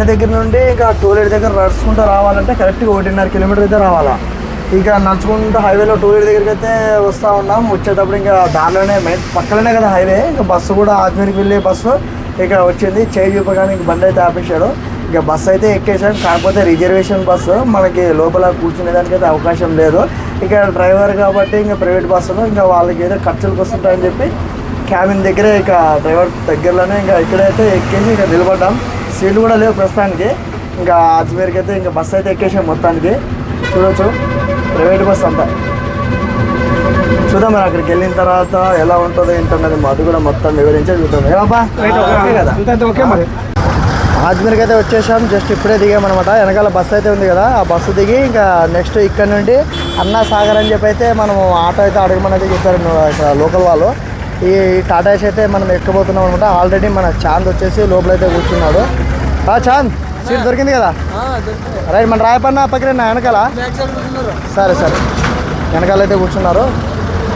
బండి దగ్గర నుండి ఇక టోలేట్ దగ్గర నడుచుకుంటూ రావాలంటే కరెక్ట్గా ఒకటిన్నర కిలోమీటర్ అయితే రావాలా. ఇక నడుచుకుంటూ హైవేలో టోలేట్ దగ్గరికి అయితే వస్తూ ఉన్నాం. వచ్చేటప్పుడు ఇంకా దారిలోనే మెయిన్ పక్కనే కదా హైవే ఇంకా బస్సు కూడా ఆజ్మీర్కి వెళ్ళే బస్సు ఇక వచ్చింది. చేయి చూపగానే ఇంక బండి అయితే ఆపేశాడు. ఇక బస్సు అయితే ఎక్కేసాం కాకపోతే రిజర్వేషన్ బస్సు మనకి లోపల కూర్చునేదానికి అయితే అవకాశం లేదు. ఇక డ్రైవర్ కాబట్టి ఇంకా ప్రైవేట్ బస్సులో ఇంకా వాళ్ళకి ఏదో ఖర్చులకు వస్తుంటాయని చెప్పి క్యాబిన్ దగ్గరే ఇక డ్రైవర్ దగ్గరలోనే ఇంకా ఇక్కడైతే ఎక్కేసి ఇంకా నిలబడ్డాం. సీట్లు కూడా లేవు ప్రస్తుతానికి. ఇంకా అజ్మీర్కి అయితే ఇంకా బస్సు అయితే ఎక్కేసాం మొత్తానికి. చూడొచ్చు. ప్రైవేట్ బస్ అంతా. చూద్దాం మరి అక్కడికి వెళ్ళిన తర్వాత ఎలా ఉంటుందో ఏంటన్నది అది కూడా మొత్తం వివరించే చూద్దాం. ఏమబ్బా కదా? ఆజ్మీర్కి అయితే వచ్చేసాం. జస్ట్ ఇప్పుడే దిగామన్నమాట వెనకాల బస్సు అయితే ఉంది కదా. ఆ బస్సు దిగి ఇంకా నెక్స్ట్ ఇక్కడ నుండి అన్నా సాగర్ అని చెప్పి అయితే మనం ఆటో అయితే అడగమని అయితే చెప్పారు ఇక్కడ లోకల్ వాళ్ళు. ఈ టాటా ఏసీ అయితే మనం ఎక్కబోతున్నాం అనమాట ఆల్రెడీ మన చాంద్ వచ్చేసి లోపలైతే కూర్చున్నాడు. చాంద్ సీట్ దొరికింది కదా? రైట్ మన రాయపన్న పక్కన వెనకాల. సరే సరే. వెనకాల అయితే కూర్చున్నారు.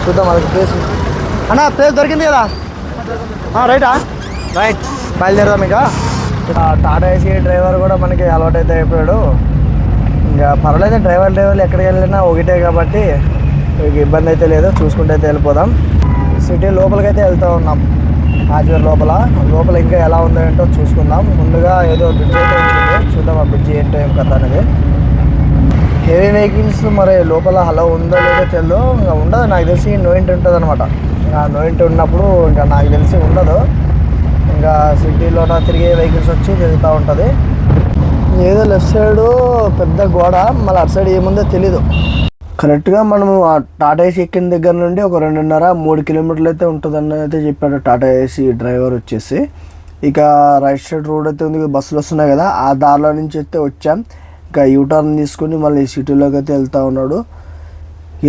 చూద్దాం అది ప్లేస్ అన్న ప్లేస్ దొరికింది కదా? రైటా? రైట్. బయలుదేరదాం ఇంకా. ఇక టాటా ఏసీ డ్రైవర్ కూడా మనకి అలవాటు అయితే అయిపోయాడు. ఇంకా పర్వాలేదు డ్రైవర్ డ్రైవర్లు ఎక్కడికి వెళ్ళినా ఒకటే కాబట్టి ఇబ్బంది అయితే లేదు. చూసుకుంటే అయితే వెళ్ళిపోదాం. సిటీ లోపలికి అయితే వెళ్తూ ఉన్నాం. హాజర్ లోపల. లోపల ఇంకా ఎలా ఉందో ఏంటో చూసుకుందాం. ముందుగా ఏదో బ్రిడ్జ్ అయితే వచ్చింది చూద్దాం ఆ బ్రిడ్జ్ ఏంటో ఏం కథ అనేది. హెవీ వెహికల్స్ మరి లోపల హలో ఉందో లేదో తెలియదు ఇంకా ఉండదు. నాకు తెలిసి నో ఇంటి ఉంటుంది అనమాట ఇంకా నోయింట్ ఉన్నప్పుడు ఇంకా నాకు తెలిసి ఉండదు. ఇంకా సిటీలో తిరిగే వెహికల్స్ వచ్చి తిరుగుతూ ఉంటుంది. ఏదో లెఫ్ట్ సైడు పెద్ద గోడ. మళ్ళీ అటు సైడ్ ఏముందో తెలీదు. కరెక్ట్గా మనము ఆ టాటా ఏసీ ఎక్కిన దగ్గర నుండి ఒక రెండున్నర మూడు కిలోమీటర్లు అయితే ఉంటుందని అయితే చెప్పాడు టాటా ఏసీ డ్రైవర్ వచ్చేసి. ఇక రైట్ సైడ్ రోడ్ అయితే ఉంది బస్సులు వస్తున్నాయి కదా ఆ దారిలో నుంచి అయితే వచ్చాం. ఇక యూటర్న్ తీసుకుని మళ్ళీ సిటీలోకి అయితే వెళ్తూ ఉన్నాడు.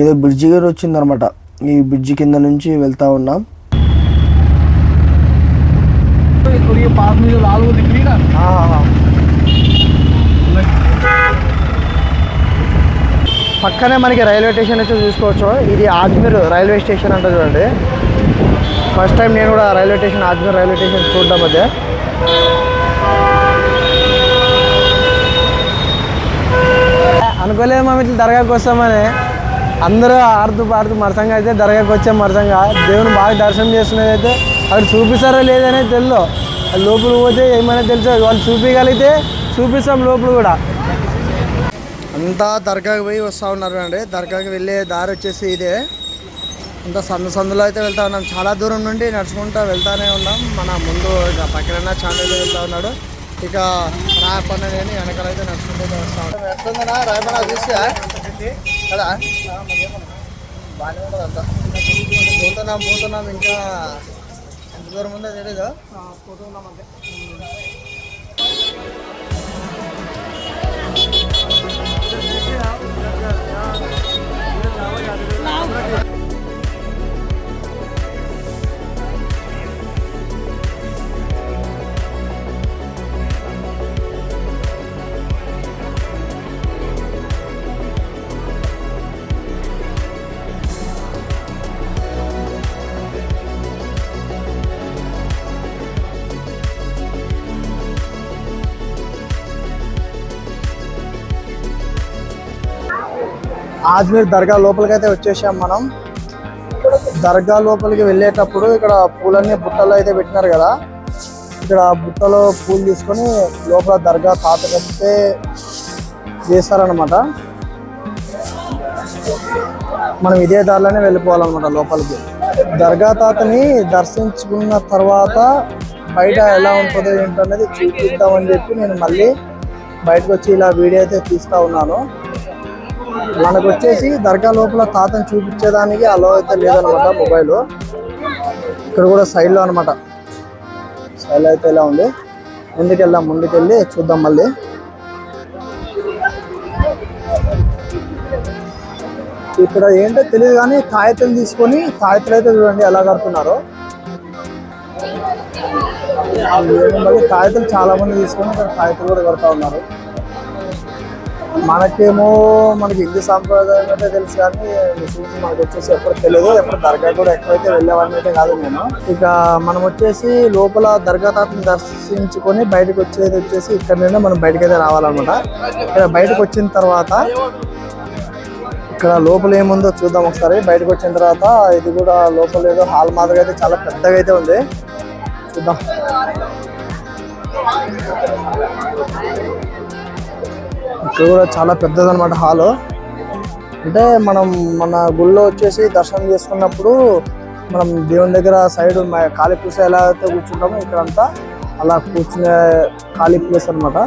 ఏదో బ్రిడ్జి గారు వచ్చిందనమాట. ఈ బ్రిడ్జి కింద నుంచి వెళ్తూ ఉన్నాం. పక్కనే మనకి రైల్వే స్టేషన్ వచ్చి చూసుకోవచ్చు. ఇది ఆజ్మీర్ రైల్వే స్టేషన్ అంటే చూడండి. ఫస్ట్ టైం నేను కూడా railway station Ajmer railway station చూడడం అదే. అనుకోలేదు మేము ఇట్లా దర్గాకి వస్తామని. అందరూ ఆడుతూ పాడుతూ మరసంగా అయితే దర్గాకి వచ్చాం మరసంగా. దేవుని బాగా దర్శనం చేస్తున్నది అయితే అక్కడ చూపిస్తారో లేదనే తెలియదు లోపల పోతే ఏమైనా తెలుసు? వాళ్ళు చూపించగలిగితే చూపిస్తాం లోపల కూడా. అంతా దర్గాకి పోయి వస్తూ ఉన్నారు అండి. దర్గాకి వెళ్ళే దారి వచ్చేసి ఇదే. అంతా సందు సందులో అయితే వెళ్తా ఉన్నాం. చాలా దూరం నుండి నడుచుకుంటూ వెళ్తానే ఉన్నాం. మన ముందు ఇక పక్కన చాందలు వెళ్తా ఉన్నాడు. ఇక రాయపన్న నేను వెనకాల అయితే నడుచుకుంటూ వస్తా ఉన్నాం. ఎట్లుందనా రాయపన్న చూసా కదా? బాగానే ఉంటుంది అంతా పోతున్నాం పోతున్నాం. ఇంకా ఎంత దూరం ఉందో తెలీదు. పోతున్నాం అంతే. 你好 ఆజ్మీర్ దర్గా లోపలికైతే వచ్చేసాం మనం. దర్గా లోపలికి వెళ్ళేటప్పుడు ఇక్కడ పూలన్నీ బుట్టలో అయితే పెట్టినారు కదా. ఇక్కడ బుట్టలో పూలు తీసుకొని లోపల దర్గా తాతకైతే చేస్తారనమాట మనం ఇదే దారిలోనే వెళ్ళిపోవాలన్నమాట లోపలికి. దర్గా తాతని దర్శించుకున్న తర్వాత బయట ఎలా ఉంటుందో ఏంటనేది చూపిద్దామని చెప్పి నేను మళ్ళీ బయటకు వచ్చి ఇలా వీడియో అయితే తీస్తా ఉన్నాను. మనకు వచ్చేసి దర్గా లోపల తాతను చూపించేదానికి అలో అయితే లేదనమాట మొబైల్ ఇక్కడ కూడా సైడ్లో అనమాట. సైడ్లో అయితే ఇలా ఉంది? ముందుకెళ్దాం ముందుకెళ్ళి చూద్దాం మళ్ళీ. ఇక్కడ ఏంటో తెలియదు కానీ కాగితం తీసుకొని తాయెత్తులు అయితే చూడండి ఎలా కడుతున్నారు. మళ్ళీ తాయెత్తులు చాలా మంది తీసుకొని ఇక్కడ తాయెత్తులు కూడా కడతా ఉన్నారు. మనకేమో మనకి హిందూ సాంప్రదాయం అయితే తెలుసు కానీ ముస్లిమ్స్ మనకు వచ్చేసి ఎప్పుడు తెలియదు ఎప్పుడు దర్గా కూడా ఎక్కువైతే వెళ్ళేవాడిని అయితే కాదు నేను. ఇక మనం వచ్చేసి లోపల దర్గా తాతని దర్శించుకొని బయటకు వచ్చేది వచ్చేసి ఇక్కడ నుండి మనం బయటకైతే అయితే రావాలన్నమాట. ఇక్కడ బయటకు వచ్చిన తర్వాత ఇక్కడ లోపల ఏముందో చూద్దాం ఒకసారి. బయటకు వచ్చిన తర్వాత ఇది కూడా లోపల ఏదో హాల్ మాదిరిగా అయితే చాలా పెద్దగా అయితే ఉంది. చూద్దాం. ఇక్కడ కూడా చాలా పెద్దదన్నమాట హాల్ అంటే మనం మన గుళ్ళో వచ్చేసి దర్శనం చేసుకున్నప్పుడు మనం దేవుని దగ్గర సైడ్ ఖాళీ ప్లేస్ ఎలా అయితే కూర్చుంటామో ఇక్కడంతా అలా కూర్చునే ఖాళీ ప్లేస్ అనమాట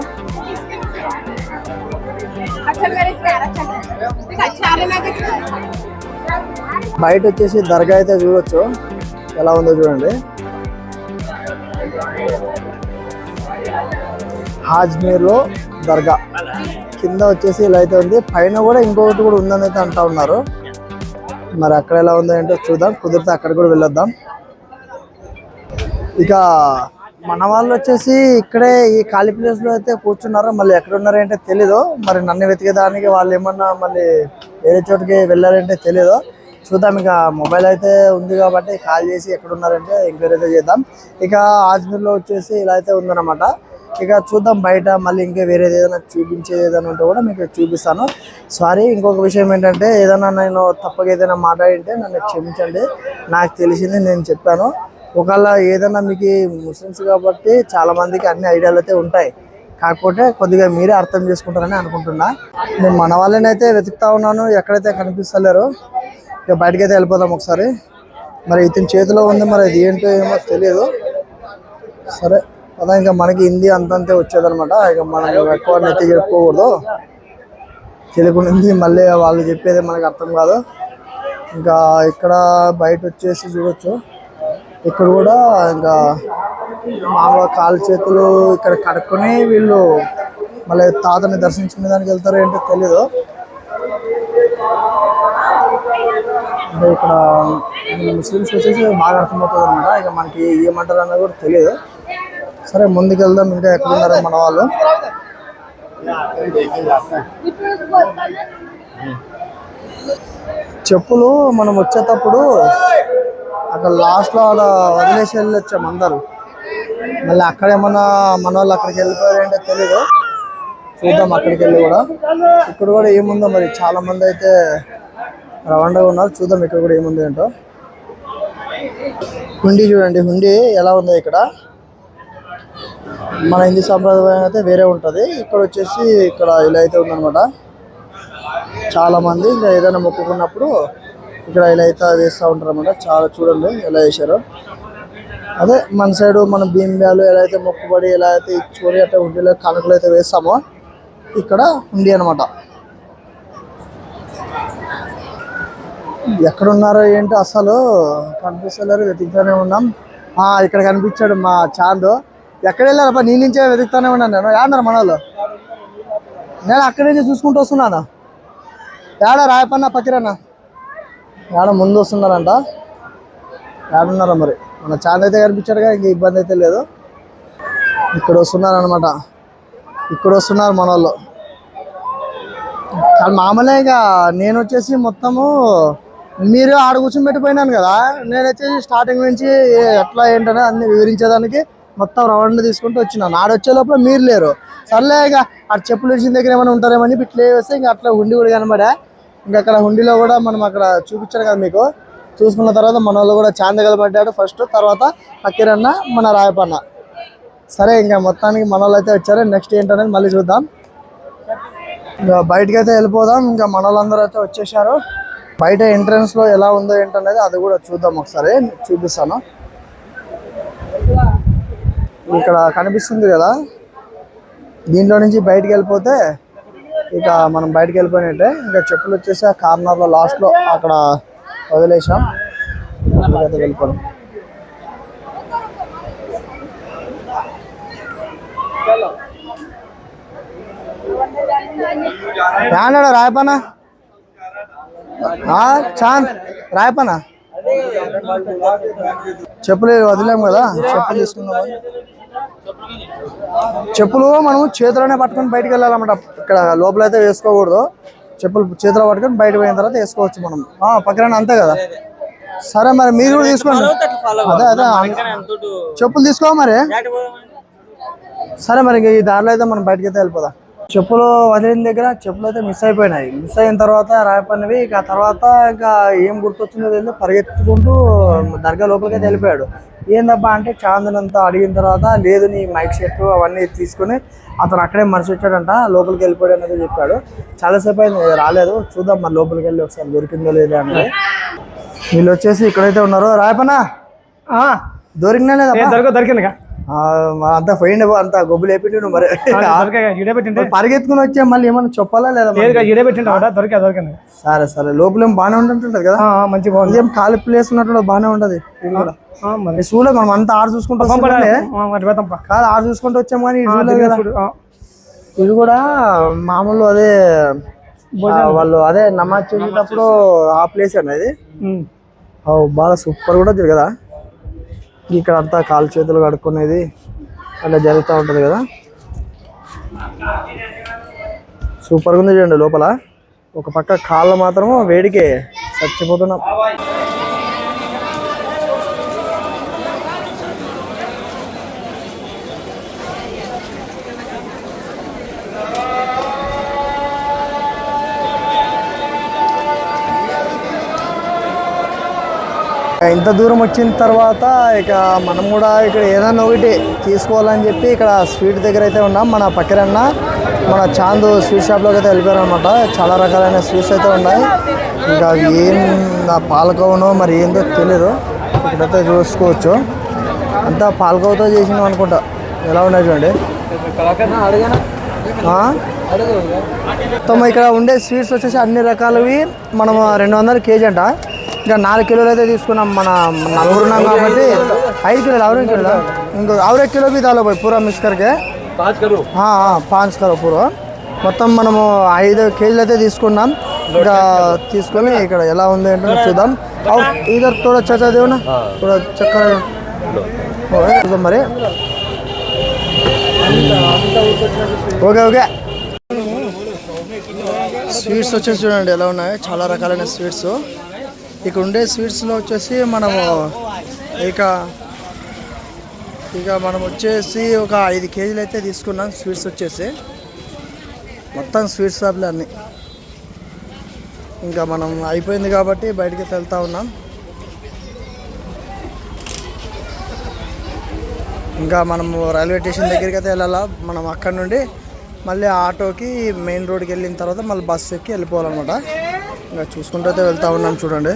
బయట వచ్చేసి దర్గా అయితే చూడొచ్చు. ఎలా ఉందో చూడండి. హాజ్మీర్లో దర్గా. కింద వచ్చేసి ఇలా అయితే ఉంది. పైన కూడా ఇంకొకటి కూడా ఉందని అయితే అంటా ఉన్నారు. మరి అక్కడ ఎలా ఉందో ఏంటో చూద్దాం. కుదిరితే అక్కడ కూడా వెళ్ళొద్దాం. ఇక మన వాళ్ళు వచ్చేసి ఇక్కడే ఈ ఖాళీ ప్లేస్లో అయితే కూర్చున్నారు? మళ్ళీ ఎక్కడ ఉన్నారంటే తెలీదు. మరి నన్ను వెతికేదానికి వాళ్ళు ఏమన్నా మళ్ళీ వేరే చోటుకి వెళ్ళారంటే తెలీదు. చూద్దాం. ఇక మొబైల్ అయితే ఉంది కాబట్టి కాల్ చేసి ఎక్కడ ఉన్నారంటే ఎంక్వైరీ అయితే చేద్దాం. ఇక ఆజ్మీర్లో వచ్చేసి ఇలా అయితే ఉందన్నమాట. ఇక చూద్దాం బయట మళ్ళీ ఇంకా వేరేది ఏదైనా చూపించేది ఏదైనా ఉంటే కూడా మీకు చూపిస్తాను. సారీ ఇంకొక విషయం ఏంటంటే ఏదైనా నేను తప్పగా ఏదైనా మాట్లాడింటే నన్ను క్షమించండి. నాకు తెలిసింది నేను చెప్పాను. ఒకవేళ ఏదైనా మీకు ముస్లిమ్స్ కాబట్టి చాలామందికి అన్ని ఐడియాలు అయితే ఉంటాయి. కాకపోతే కొద్దిగా మీరే అర్థం చేసుకుంటారని అనుకుంటున్నా. నేను మన వాళ్ళనైతే వెతుకుతా ఉన్నాను. ఎక్కడైతే కనిపిస్తలేరు ఇక బయటకి అయితే వెళ్ళిపోదాం ఒకసారి. మరి ఇతని చేతిలో ఉంది మరి అది ఏంటో ఏమో తెలియదు. సరే. అదా ఇంకా మనకి హిందీ అంతంతే వచ్చేదనమాట ఇక మనం ఎక్కువ నెత్తి చెప్పుకోకూడదు తెలుగు హిందీ మళ్ళీ వాళ్ళు చెప్పేది మనకు అర్థం కాదు. ఇంకా ఇక్కడ బయట వచ్చేసి చూడొచ్చు. ఇక్కడ కూడా ఇంకా మామూలుగా కాలు చేతులు ఇక్కడ కడుక్కొని వీళ్ళు మళ్ళీ తాతని దర్శించుకునే దానికి వెళ్తారో ఏంటో తెలీదు. అంటే ఇక్కడ ముస్లిమ్స్ వచ్చేసి బాగా అర్థమవుతుంది అనమాట ఇక మనకి ఏమంటారు అన్నది కూడా తెలియదు సరే ముందుకెళ్దాం. ఇంకా ఎక్కడ ఉన్నారో మన వాళ్ళు. చెప్పులు మనం వచ్చేటప్పుడు అక్కడ లాస్ట్లో అలా వదిలేసి వెళ్ళొచ్చాం అందరూ. మళ్ళీ అక్కడ ఏమన్నా మన వాళ్ళు అక్కడికి వెళ్ళిపోయారంటే తెలీదు. చూద్దాం అక్కడికి వెళ్ళి కూడా. ఇక్కడ కూడా ఏముందో మరి చాలా మంది అయితే రవాణాగా ఉన్నారు. చూద్దాం ఇక్కడ కూడా ఏముంది ఏంటో. హుండీ చూడండి హుండీ ఎలా ఉందో ఇక్కడ. మన హిందీ సాంప్రదాయం అయితే వేరే ఉంటుంది. ఇక్కడ వచ్చేసి ఇక్కడ ఇలా అయితే ఉందన్నమాట. చాలా మంది ఇంకా ఏదైనా మొక్కుకున్నప్పుడు ఇక్కడ ఇలా అయితే వేస్తూ ఉంటారు అనమాట చాలా చూడండి ఎలా వేశారు అదే మన సైడ్ మన భీమ్ వ్యాలు ఎలా అయితే మొక్కుబడి ఎలా అయితే ఇచ్చుకొని అట్లా ఉండేలా కనుకలు అయితే వేస్తామో ఇక్కడ ఉండి అనమాట ఎక్కడున్నారో ఏంటో అసలు కనిపిస్తలేరు వెతుకుతూనే ఉన్నాం. ఇక్కడ కనిపించాడు మా చాందు. ఎక్కడ వెళ్ళారబ్బా నీ నుంచే వెతుకుతానే ఉన్నాను నేను. ఏడన్నారు మన వాళ్ళు నేను అక్కడి నుంచి చూసుకుంటూ వస్తున్నాను? ఏడ రాయపన్న పక్కిరన్న ఏడ ముందు వస్తున్నారంట. ఏడున్నారా మరి? మన చాంద్ అయితే కనిపించాడుగా ఇంక ఇబ్బంది అయితే లేదు. ఇక్కడ వస్తున్నారు అనమాట ఇక్కడ వస్తున్నారు మన వాళ్ళు కానీ మామూలుగా ఇక నేను వచ్చేసి మొత్తము మీరు ఆడ కూర్చొని పెట్టిపోయినాను కదా. నేను వచ్చేసి స్టార్టింగ్ నుంచి ఎట్లా ఏంటనే అన్ని వివరించేదానికి మొత్తం రౌండ్ తీసుకుంటూ వచ్చినాను. ఆడ వచ్చే లోపల మీరు లేరు. సర్లే ఇక ఆడ చెప్పులు ఇచ్చిన దగ్గర ఏమైనా ఉంటారేమని ఇట్లా వేస్తే ఇంకా అట్లా హుండీ కూడా కనబడా. ఇంకా అక్కడ హుండీలో కూడా మనం అక్కడ చూపించారు కదా మీకు. చూసుకున్న తర్వాత మన వాళ్ళు కూడా చాంద పడ్డాడు ఫస్ట్. తర్వాత అక్కిరన్న మన రాయపన్న. సరే ఇంకా మొత్తానికి మన వాళ్ళు అయితే వచ్చారు. నెక్స్ట్ ఏంటనేది మళ్ళీ చూద్దాం. ఇంకా బయటకి అయితే వెళ్ళిపోదాం. ఇంకా మన వాళ్ళందరూ అయితే వచ్చేసారు బయట ఎంట్రన్స్లో ఎలా ఉందో ఏంటనేది అది కూడా చూద్దాం ఒకసారి. చూపిస్తాను. ఇక్కడ కనిపిస్తుంది కదా. దీంట్లో నుంచి బయటికి వెళ్ళిపోతే ఇక మనం బయటికి వెళ్ళిపోయినట్టే. ఇంకా చెప్పులు వచ్చేసి ఆ కార్నర్లో లో లాస్ట్లో అక్కడ వదిలేసాం అక్కడికైతే వెళ్ళిపోయాం ఏమన్నాడు రాయపానా? ఆ, చాంద్ రాయపనా? చెప్పులు వదిలేము కదా చెప్పులు తీసుకుందాం చెప్పులు మనం చేతిలోనే పట్టుకొని బయటకు వెళ్ళాలన్నమాట. ఇక్కడ లోపల అయితే వేసుకోకూడదు. చెప్పులు చేతిలో పట్టుకొని బయట పోయిన తర్వాత వేసుకోవచ్చు మనం. ఆ, పక్కన అంతే కదా. సరే మరి మీరు కూడా తీసుకోండి. అదే అదే చెప్పులు తీసుకో మరి. సరే మరి ఈ దారిలో అయితే మనం బయటకి అయితే వెళ్ళిపోదాం. చెప్పులు వదిలిన దగ్గర చెప్పులు అయితే మిస్ అయిపోయినాయి. మిస్ అయిన తర్వాత రాయపడినవి ఇక తర్వాత ఇంకా ఏం గుర్తొచ్చిందో తెలియదు. పరిగెత్తుకుంటూ దర్గా లోపలికి అయితే వెళ్ళిపోయాడు. ఏందబ్బా అంటే చాందనంతా అడిగిన తర్వాత లేదు నీ మైక్ సెట్ అవన్నీ తీసుకుని అతను అక్కడే మనిషి వచ్చాడంట లోపలికి వెళ్ళిపోయాడు అనేది చెప్పాడు. చాలాసేపు అయింది రాలేదు. చూద్దాం మరి లోపలికి వెళ్ళి ఒకసారి దొరికిందో లేదో అంటే వీళ్ళు వచ్చేసి ఇక్కడైతే ఉన్నారు. రాయపనా దొరికినా లేదా దొరికిందిగా? అంతా పోయిండే అంత గొబ్బు లేపిండి నువ్వు మరి. పరిగెత్తుకుని వచ్చా మళ్ళీ ఏమన్నా చెప్పాలా లేదా దొరికా దొరికింది సరే సరే. లోపల ఏం బాగానే ఉంటుంటది కదా? మంచి బాగుంది. ఇదేం ఖాళీ ప్లేస్ ఉన్నట్టు బాగానే ఉంటది. చూడలేదు మనం అంతా ఆరు చూసుకుంటూ. కాదు ఆరు చూసుకుంటూ వచ్చాం కానీ ఇది కూడా మామూలు అదే వాళ్ళు అదే నమాజ్ చేసేటప్పుడు ఆ ప్లేస్ అనేది ఉమ్. ఓ, బాగా సూపర్ కూడా కదా. ఇక్కడ అంతా కాలు చేతులు కడుక్కునేది అలా జరుగుతూ ఉంటుంది కదా. సూపర్గా ఉంది చూడండి లోపల. ఒక పక్క కాళ్ళు మాత్రం వేడికే చచ్చిపోతున్నాం. ఇంత దూరం వచ్చిన తర్వాత ఇక మనం కూడా ఇక్కడ ఏదైనా ఒకటి తీసుకోవాలని చెప్పి ఇక్కడ స్వీట్ దగ్గర అయితే ఉన్నాం. మన పక్కన మన చాందు స్వీట్ షాప్లోకి అయితే వెళ్ళిపోయారు అనమాట చాలా రకాలైన స్వీట్స్ అయితే ఉన్నాయి. ఇంకా ఏం పాలకోవనో మరి ఏందో తెలీదు. ఇక్కడైతే చూసుకోవచ్చు. అంతా పాలకోవతో చేసినాం అనుకుంటా. ఎలా ఉన్నాయి చూడండి. మొత్తం ఇక్కడ ఉండే స్వీట్స్ వచ్చేసి అన్ని రకాలవి మనం రెండు వందల కేజీ అంట. ఇంకా నాలుగు కిలోలు అయితే తీసుకున్నాం మన నలుగురు ఉన్నాం కాబట్టి ఐదు కిలోలు అవరే కిలో ఇంకో అవరే కిలో బి దాలో పోయి పూరా మిస్కర్కే పాంచ్ కరో పూర్వ మొత్తం మనము ఐదు కేజీలు అయితే తీసుకున్నాం. ఇంకా తీసుకొని ఇక్కడ ఎలా ఉంది అంటే చూద్దాం. ఇదర్ తోడ చచ్చా దేవునా? తోడ చక్కర. చూద్దాం మరి. Okay okay. స్వీట్స్ వచ్చేసి చూడండి ఎలా ఉన్నాయి? చాలా రకాలైన స్వీట్స్. ఇక్కడ ఉండే స్వీట్స్లో వచ్చేసి మనము ఇక ఇక మనం వచ్చేసి ఒక ఐదు కేజీలు అయితే తీసుకున్నాం స్వీట్స్ వచ్చేసి. మొత్తం స్వీట్ షాప్లే అన్నీ. ఇంకా మనం అయిపోయింది కాబట్టి బయటికి అయితే వెళ్తా ఉన్నాం. ఇంకా మనము రైల్వే స్టేషన్ దగ్గరికి అయితే వెళ్ళాలా? మనం అక్కడ నుండి మళ్ళీ ఆటోకి మెయిన్ రోడ్కి వెళ్ళిన తర్వాత మళ్ళీ బస్సు ఎక్కి వెళ్ళిపోవాలన్నమాట. ఇంకా చూసుకుంటూ అయితే వెళ్తా ఉన్నాం చూడండి.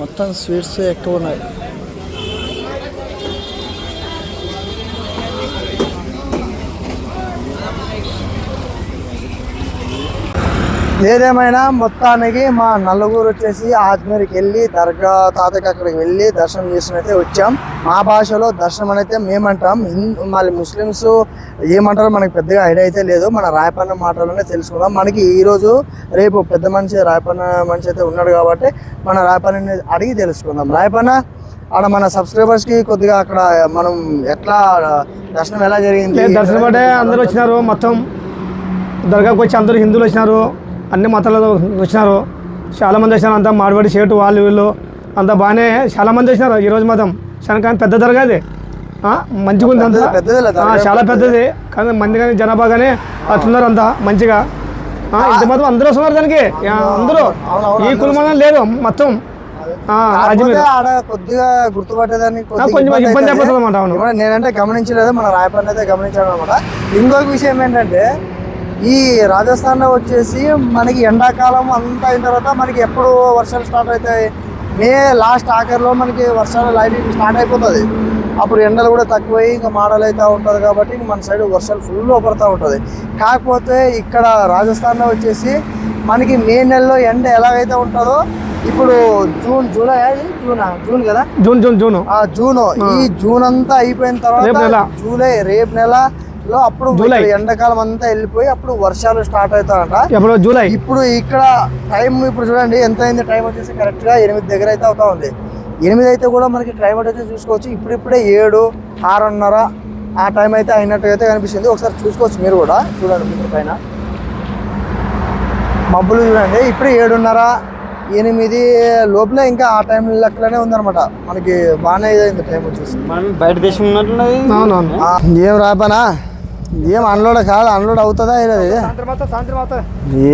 మొత్తం స్వీట్స్ ఎక్కువ ఉన్నాయి. ఏదేమైనా మొత్తానికి మా నలుగురు వచ్చేసి ఆజ్మీర్కి వెళ్ళి దర్గా తాతకి అక్కడికి వెళ్ళి దర్శనం చేసుకుని అయితే వచ్చాం. మా భాషలో దర్శనం అయితే మేమంటాం. హిందూ మళ్ళీ ముస్లిమ్స్ ఏమంటారో మనకి పెద్దగా ఐడియా అయితే లేదు. మన రాయపన్న మాటలోనే తెలుసుకుందాం. మనకి ఈరోజు రేపు పెద్ద మనిషి రాయపన్న మనిషి అయితే ఉన్నాడు కాబట్టి మన రాయపన్నని అడిగి తెలుసుకుందాం. రాయపన్న ఆడ మన సబ్స్క్రైబర్స్కి కొద్దిగా అక్కడ మనం ఎట్లా దర్శనం ఎలా జరిగింది? దర్శనం అంటే అందరూ వచ్చినారు మొత్తం. దర్గాకు వచ్చి అందరూ హిందువులు వచ్చినారు. అన్ని మతాలు వచ్చినారు. చాలా మంది వచ్చినారు. అంతా మాడవాడి షేటు వాళ్ళు వీళ్ళు అంతా బాగానే చాలా మంది వచ్చినారు. ఈ రోజు మాత్రం చాలా కానీ పెద్ద దర్గా అది మంచిగా ఉంది అంతా. చాలా పెద్దది. కానీ మంది కానీ జనాభా కానీ అట్లున్నారు అంతా మంచిగా. ఆ, ఇంత మాత్రం అందరూ వస్తున్నారు దానికి. అందరూ. ఈ కులమనం లేదు మొత్తం. కొద్దిగా గుర్తుపట్టేదానికి కొంచెం ఇబ్బంది. అయిపోతుంది నేనంటే గమనించలేదు మన రాయపల్లి అయితే గమనించాను అనమాట ఇంకొక విషయం ఏంటంటే ఈ రాజస్థాన్లో వచ్చేసి మనకి ఎండాకాలం అంతా అయిన తర్వాత మనకి ఎప్పుడు వర్షాలు స్టార్ట్ అవుతాయి. మే లాస్ట్ ఆఖరిలో మనకి వర్షాలు లైటింగ్ స్టార్ట్ అయిపోతుంది అప్పుడు ఎండలు కూడా తక్కువై ఇంకా మాడలు అవుతూ ఉంటుంది కాబట్టి ఇంక మన సైడ్ వర్షాలు ఫుల్ పడుతూ ఉంటుంది కాకపోతే ఇక్కడ రాజస్థాన్లో వచ్చేసి మనకి మే నెలలో ఎండ ఎలాగైతే ఉంటుందో ఇప్పుడు జూన్ జూలై అది జూనా? జూన్ కదా? June June June. జూన్. ఈ జూన్ అంతా అయిపోయిన నెల. తర్వాత జూలై రేపు నెలలో అప్పుడు జూలై. ఎండాకాలం అంతా వెళ్ళిపోయి అప్పుడు వర్షాలు స్టార్ట్ అవుతాయంట. ఎప్పుడు జూలై. ఇప్పుడు ఇక్కడ టైం ఇప్పుడు చూడండి ఎంత అయింది టైం వచ్చేసి కరెక్ట్గా ఎనిమిది దగ్గర అయితే అవుతా ఉంది. ఎనిమిది అయితే కూడా మనకి క్లైమేట్ అయితే చూసుకోవచ్చు. ఇప్పుడిప్పుడే ఏడు ఆరున్నర ఆ టైం అయితే అయినట్టుగా అయితే కనిపిస్తుంది. ఒకసారి చూసుకోవచ్చు మీరు కూడా. చూడండి మీరు పైన. మబ్బులు చూడండి. ఇప్పుడు ఏడున్నర ఎనిమిది లోపల ఇంకా ఆ టైం లెక్కలోనే ఉందన్నమాట. మనకి బాగానే ఇదైంది టైం వచ్చేసి. మనం బయట దేశం ఉన్నట్లున్నది. ఏం రాపనా? ఏం అన్లోడ్ కాదు అన్లోడ్ అవుతుందా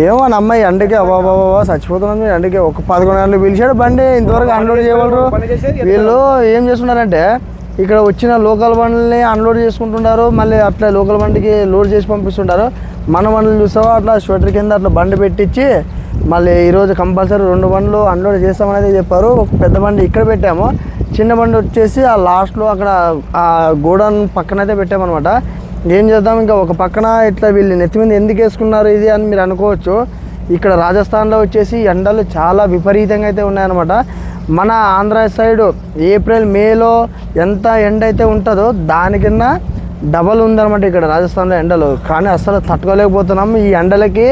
ఏమో అమ్మాయి ఎండకి అబ్బాబా చచ్చిపోతున్నాం మీరు ఎండకి. ఒక పదకొండు గంటలు పిలిచాడు బండి ఇంతవరకు అన్లోడ్ చేయగలరు వీళ్ళు ఏం చేస్తున్నారంటే ఇక్కడ వచ్చిన లోకల్ బండ్లని అన్లోడ్ చేసుకుంటున్నారు మళ్ళీ అట్లా లోకల్ బండికి లోడ్ చేసి పంపిస్తుంటారు. మన బండ్లు చూసావా? అట్లా స్వెటర్ కింద అట్లా బండి పెట్టించి మళ్ళీ ఈరోజు కంపల్సరీ రెండు బండ్లు అన్లోడ్ చేస్తామనేది చెప్పారు. ఒక పెద్ద బండి ఇక్కడ పెట్టాము. చిన్న బండి వచ్చేసి ఆ లాస్ట్లో అక్కడ ఆ గోడౌన్ పక్కనైతే పెట్టామన్నమాట. ఏం చేద్దాం ఇంకా ఒక పక్కన ఇట్లా వీళ్ళు నెత్తి మీద ఎందుకు వేసుకున్నారు ఇది అని మీరు అనుకోవచ్చు. ఇక్కడ రాజస్థాన్లో వచ్చేసి ఎండలు చాలా విపరీతంగా అయితే ఉన్నాయన్నమాట. మన ఆంధ్ర సైడ్ ఏప్రిల్ మేలో ఎంత ఎండ అయితే ఉంటుందో దానికన్నా డబల్ ఉందన్నమాట ఇక్కడ రాజస్థాన్లో ఎండలు. కానీ అస్సలు తట్టుకోలేకపోతున్నాం. ఈ ఎండలకి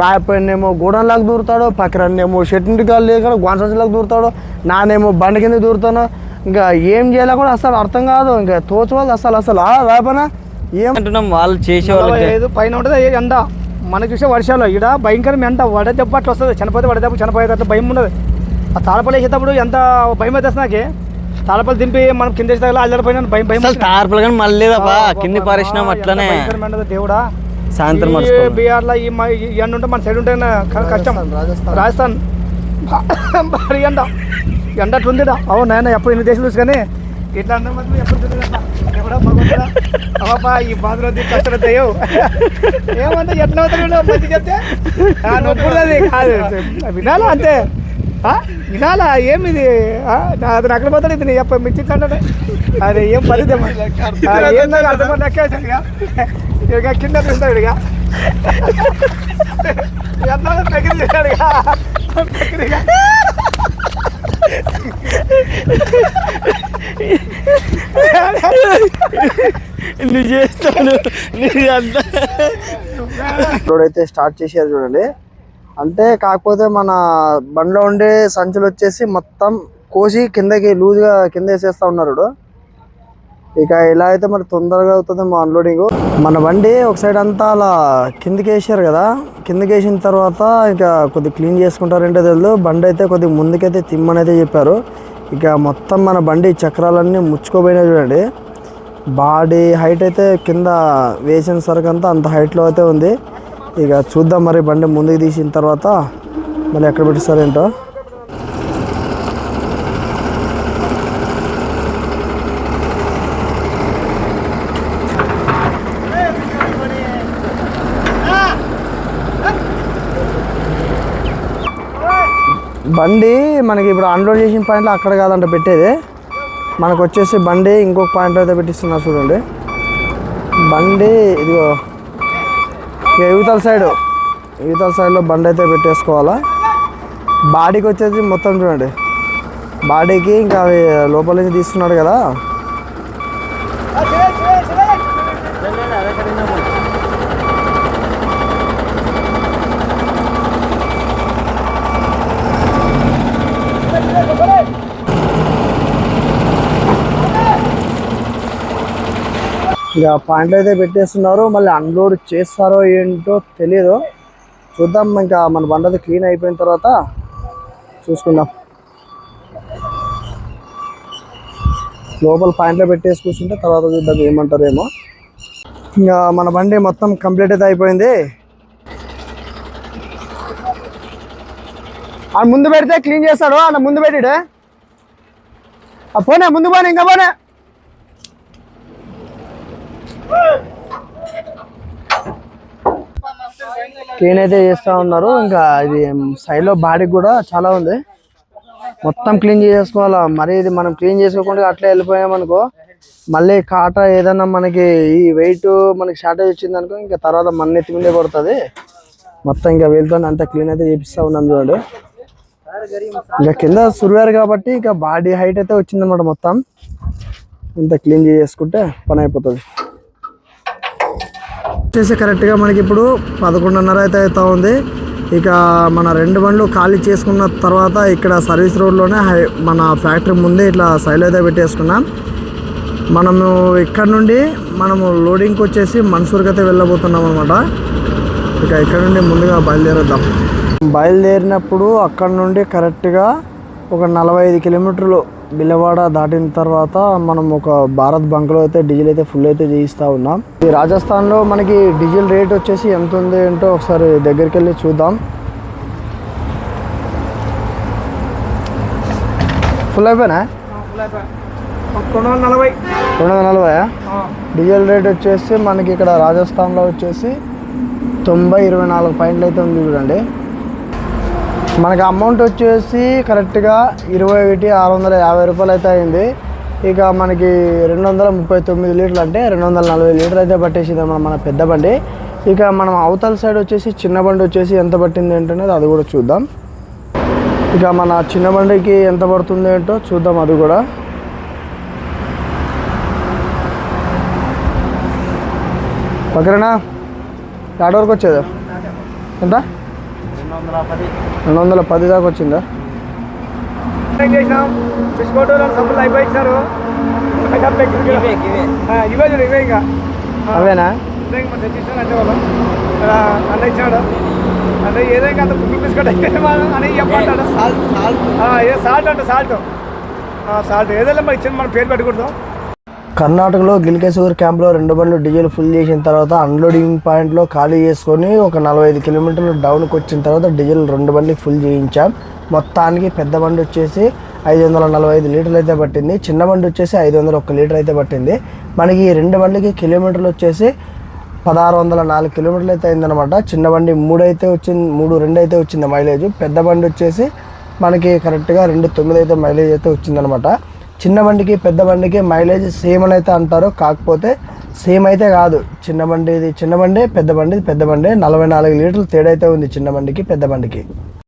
రాయపోయినేమో గూడెంలాగా దూరుతాడు పక్కనేమో షెట్టింటికాలు లేక గోన్సంచులకు దూరుతాడు నానేమో బండి కింద దూరుతాను. ఇంకా ఏం చేయాలో కూడా అసలు అర్థం కాదు. ఇంకా తోచుకోవాలి అసలు అసలు ఆ రాయపనా? ఏం అంటున్నాం వాళ్ళు చేసే నలభై వాళ్ళకి ఐదు పైన ఉంటుంది ఏ ఎండ. మనకి చూసే వర్షాలు ఇక్కడ భయంకరం ఎండ. వడ దెబ్బ అట్లా వస్తుంది. చనిపోతే వడ దెబ్బ చనిపోయేది అట్లా భయం ఉండదు ఆ తాళపల్లి వేసేటప్పుడు ఎంత భయం అయితే నాకే తాళపల్లి దింపి మనం కింద వేసి తగల అల్లరిపోయిన భయం భయం. తార్పులు కానీ మళ్ళీ కింది పారేసినాం అట్లనే. దేవుడా. సాయంత్రం. బీహార్లో ఈ ఎండ ఉంటే మన సైడ్ ఉంటే కష్టం. రాజస్థాన్. రాజస్థాన్. భారీ ఎండ. ఎండ అట్లుందిడా అవును నాయన ఎప్పుడు ఇన్ని దేశాలు చూసి కానీ ఇట్లా అన్న మాత్రం ఎప్పుడు. ఎవడా భగవంతుడా? అవ్వబ్బా, ఈ బాధలో దిక్కు కష్టం దయ్యవు ఏమంటే ఎట్లా అవుతాడు మంచి చెప్తే? ఆ, నొప్పున్నది కాదు. వినాలా అంతే? ఆ? వినాలా? ఏమిది? అతను అక్కడ పోతాడు ఇది చెప్ప మిచ్చి అంటాడు అదే ఏం పరిధి ఏం అర్థం లెక్కేసాడు ఇక. ఇక కింద తింటాడు ఇక. ఎట్లా దగ్గర తింటాడు ఇక. దగ్గర చేస్తాను ఇప్పుడైతే అయితే స్టార్ట్ చేశారు చూడండి. అంటే కాకపోతే మన బండిలో ఉండే సంచులు వచ్చేసి మొత్తం కోసి కిందకి లూజ్గా కింద వేసేస్తా ఉన్నారు ఇక ఇలా అయితే మరి తొందరగా అవుతుంది మా అన్లోడింగ్ మన బండి ఒక సైడ్ అంతా అలా కిందకి వేసారు కదా. కిందకి వేసిన తర్వాత ఇంకా కొద్ది క్లీన్ చేసుకుంటారంటే తెలియదు బండి అయితే కొద్దిగా ముందుకైతే తిమ్మని అయితే చెప్పారు. ఇక మొత్తం మన బండి చక్రాలన్నీ ముచ్చుకోపోయినాయి చూడండి. బాడీ హైట్ అయితే కింద వేసిన సరుకు అంతా అంత హైట్లో అయితే ఉంది. ఇక చూద్దాం మరి బండి ముందుకు తీసిన తర్వాత మళ్ళీ ఎక్కడ పెట్టిస్తారేంటో. బండి మనకి ఇప్పుడు అన్లోడ్ చేసిన పాయింట్లో అక్కడ కాదంట పెట్టేది. మనకు వచ్చేసి బండి ఇంకొక పాయింట్ అయితే పెట్టిస్తున్నారు చూడండి. బండి ఇదిగో ఇక యువతల సైడ్ యువతల సైడ్లో బండి అయితే పెట్టేసుకోవాలా. బాడీకి వచ్చేసి మొత్తం చూడండి. బాడీకి ఇంకా అవి లోపల నుంచి తీస్తున్నాడు కదా. ఇక పాయింట్లు అయితే పెట్టేస్తున్నారు. మళ్ళీ అన్లోడ్ చేస్తారో ఏంటో తెలియదు చూద్దాం ఇంకా మన బండది క్లీన్ అయిపోయిన తర్వాత చూసుకుందాం. లోపల పాయింట్లో పెట్టేసి కూర్చుంటే తర్వాత చూద్దాం ఏమంటారేమో. ఇంకా మన బండి మొత్తం కంప్లీట్ అయితే అయిపోయింది. ఆ ముందు పెడితే క్లీన్ చేస్తాడు. అన్న ముందు పెట్టిడే. ఆ పోనే ముందు పోనే ఇంకా పోనే. క్లీన్ అయితే చేస్తూ ఉన్నారు. ఇంకా ఇది సైడ్లో బాడీ కూడా చాలా ఉంది. మొత్తం క్లీన్ చేసుకోవాలా మరి ఇది మనం క్లీన్ చేసుకోకుండా అట్లే వెళ్ళిపోయామనుకో మళ్ళీ కాట ఏదన్నా మనకి ఈ వెయిట్ మనకి షార్టేజ్ వచ్చింది అనుకో ఇంకా తర్వాత మన ఎత్తి మీదే పడుతుంది. మొత్తం ఇంకా వెళ్తా అంతా క్లీన్ అయితే చేపిస్తా ఉన్నాం చూడండి. ఇంకా కింద సురివారు కాబట్టి ఇంకా బాడీ హైట్ అయితే వచ్చిందనమాట మొత్తం. ఇంత క్లీన్ చేసుకుంటే పని అయిపోతుంది. వచ్చేసి కరెక్ట్గా మనకి ఇప్పుడు పదకొండున్నర అయితే అవుతా ఉంది. ఇక మన రెండు బండ్లు ఖాళీ చేసుకున్న తర్వాత ఇక్కడ సర్వీస్ రోడ్లోనే హై మన ఫ్యాక్టరీ ముందే ఇట్లా సైల్ అయితే పెట్టేసుకున్నాం. మనము ఇక్కడ నుండి మనము లోడింగ్కి వచ్చేసి మన్సూర్కి అయితే వెళ్ళబోతున్నాం అనమాట ఇక ఇక్కడ నుండి ముందుగా బయలుదేరుద్దాం. బయలుదేరినప్పుడు అక్కడ నుండి కరెక్ట్గా ఒక నలభై ఐదు కిలోమీటర్లు బిల్లవాడ దాటిన తర్వాత మనం ఒక భారత్ బంక్లో అయితే డీజిల్ అయితే ఫుల్ అయితే చేయిస్తూ ఉన్నాం. ఈ రాజస్థాన్లో మనకి డీజిల్ రేట్ వచ్చేసి ఎంత ఉంది ఏంటో ఒకసారి దగ్గరికి వెళ్ళి చూద్దాం. ఫుల్ అయిపోయినా? రెండు వందల నలభై. డీజిల్ రేట్ వచ్చేసి మనకి ఇక్కడ రాజస్థాన్లో వచ్చేసి తొంభై ఇరవై నాలుగు పాయింట్లు అయితే ఉంది చూడండి. మనకి అమౌంట్ వచ్చేసి కరెక్ట్గా ఇరవై ఒకటి ఆరు వందల యాభై రూపాయలు అయితే అయింది. ఇక మనకి రెండు వందల ముప్పై తొమ్మిది లీటర్లు అంటే రెండు వందల నలభై లీటర్లు అయితే పట్టేసింది మన మన పెద్ద బండి. ఇక మనం అవతల సైడ్ వచ్చేసి చిన్న బండి వచ్చేసి ఎంత పట్టింది ఏంటనేది అది కూడా చూద్దాం. ఇక మన చిన్న బండికి ఎంత పడుతుంది ఏంటో చూద్దాం అది కూడా. ఓకేనా ఎక్కడ వరకు వచ్చేదా? ఎంత? రెండు వందల పది. దాకా వచ్చిందా? చేసినాం. ఫిష్ బోట్ సబ్బులు అయిపోయి ఇచ్చారు ఇవే చూడు ఇవే ఇంకా. అవేనా? అన్న ఇచ్చాడు. అంటే అంత కుకింగ్ బిస్కెట్ అని చెప్పంటాడు ఏ సాల్ట్ అంట సాల్ట్. సాల్ట్. ఏదైనా మరి ఇచ్చింది మన పేరు పెట్టకూడదు. కర్ణాటకలో గిల్కేశ్వర్ క్యాంప్లో రెండు బండ్లు డీజిల్ ఫుల్ చేసిన తర్వాత అన్లోడింగ్ పాయింట్లో ఖాళీ చేసుకొని ఒక నలభై ఐదు కిలోమీటర్లు డౌన్కి వచ్చిన తర్వాత డీజిల్ రెండు బండ్లు ఫుల్ చేయించాం. మొత్తానికి పెద్ద బండి వచ్చేసి ఐదు వందల నలభై ఐదు లీటర్లు అయితే పట్టింది. చిన్న బండి వచ్చేసి ఐదు వందల ఒక్క లీటర్ అయితే పట్టింది. మనకి ఈ రెండు బండికి కిలోమీటర్లు వచ్చేసి పదహారు వందల నాలుగు కిలోమీటర్లు అయితే అయిందనమాట చిన్న బండి మూడు అయితే వచ్చింది మూడు రెండు అయితే వచ్చింది మైలేజ్. పెద్ద బండి వచ్చేసి మనకి కరెక్ట్గా రెండు తొమ్మిది అయితే మైలేజ్ అయితే వచ్చిందనమాట చిన్న బండికి పెద్ద బండికి మైలేజ్ సేమ్ అని అయితే అంటారు. కాకపోతే సేమ్ అయితే కాదు. చిన్న బండి ఇది చిన్న బండి పెద్ద బండి పెద్ద బండి. నలభై నాలుగు లీటర్లు తేడైతే ఉంది చిన్న బండికి పెద్ద బండికి.